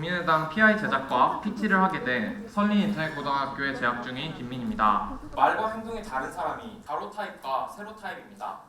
국민의당 PI 제작과 PT를 하게 돼 설린인터넷고등학교에 재학 중인 김민입니다. 말과 행동이 다른 사람이 가로 타입과 세로 타입입니다.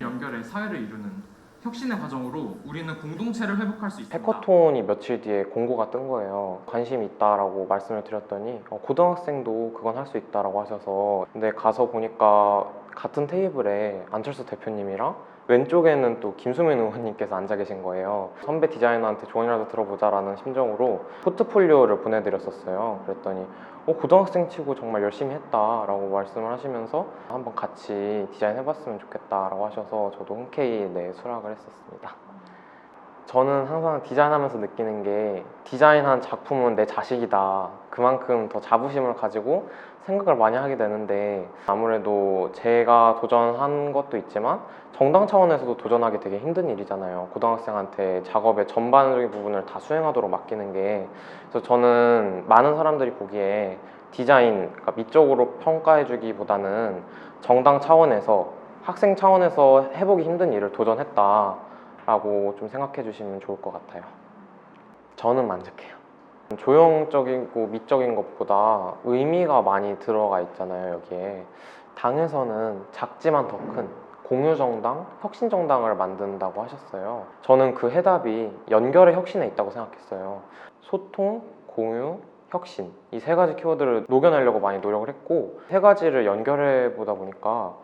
연결해 사회를 이루는 혁신의 과정으로 우리는 공동체를 회복할 수 있습니다. 해커톤이 며칠 뒤에 공고가 뜬 거예요. 관심이 있다라고 말씀을 드렸더니 어, 고등학생도 그건 할 수 있다라고 하셔서 근데 가서 보니까 같은 테이블에 안철수 대표님이랑 왼쪽에는 또 김수민 의원님께서 앉아 계신 거예요. 선배 디자이너한테 조언이라도 들어보자 라는 심정으로 포트폴리오를 보내드렸었어요. 그랬더니 어, 고등학생 치고 정말 열심히 했다 라고 말씀을 하시면서 한번 같이 디자인 해봤으면 좋겠다 라고 하셔서 저도 흔쾌히 네, 수락을 했었습니다. 저는 항상 디자인하면서 느끼는 게 디자인한 작품은 내 자식이다. 그만큼 더 자부심을 가지고 생각을 많이 하게 되는데 아무래도 제가 도전한 것도 있지만 정당 차원에서도 도전하기 되게 힘든 일이잖아요. 고등학생한테 작업의 전반적인 부분을 다 수행하도록 맡기는 게 그래서 저는 많은 사람들이 보기에 디자인 그러니까 미적으로 평가해주기보다는 정당 차원에서 학생 차원에서 해보기 힘든 일을 도전했다. 라고 좀 생각해 주시면 좋을 것 같아요. 저는 만족해요. 조형적이고 미적인 것보다 의미가 많이 들어가 있잖아요, 여기에. 당에서는 작지만 더 큰 공유정당, 혁신정당을 만든다고 하셨어요. 저는 그 해답이 연결의 혁신에 있다고 생각했어요. 소통, 공유, 혁신. 이 세 가지 키워드를 녹여내려고 많이 노력을 했고, 세 가지를 연결해 보다 보니까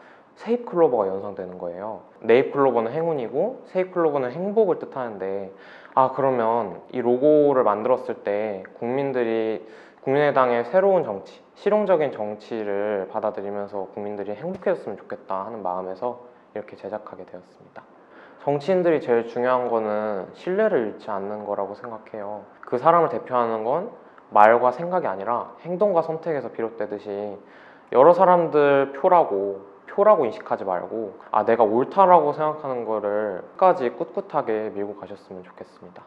세입 클로버가 연상되는 거예요. 네잎 클로버는 행운이고 세입 클로버는 행복을 뜻하는데 아 그러면 이 로고를 만들었을 때 국민들이 국민의당의 새로운 정치, 실용적인 정치를 받아들이면서 국민들이 행복해졌으면 좋겠다 하는 마음에서 이렇게 제작하게 되었습니다. 정치인들이 제일 중요한 거는 신뢰를 잃지 않는 거라고 생각해요. 그 사람을 대표하는 건 말과 생각이 아니라 행동과 선택에서 비롯되듯이 여러 사람들 표라고 표라고 인식하지 말고 아 내가 옳다라고 생각하는 거를 끝까지 꿋꿋하게 밀고 가셨으면 좋겠습니다.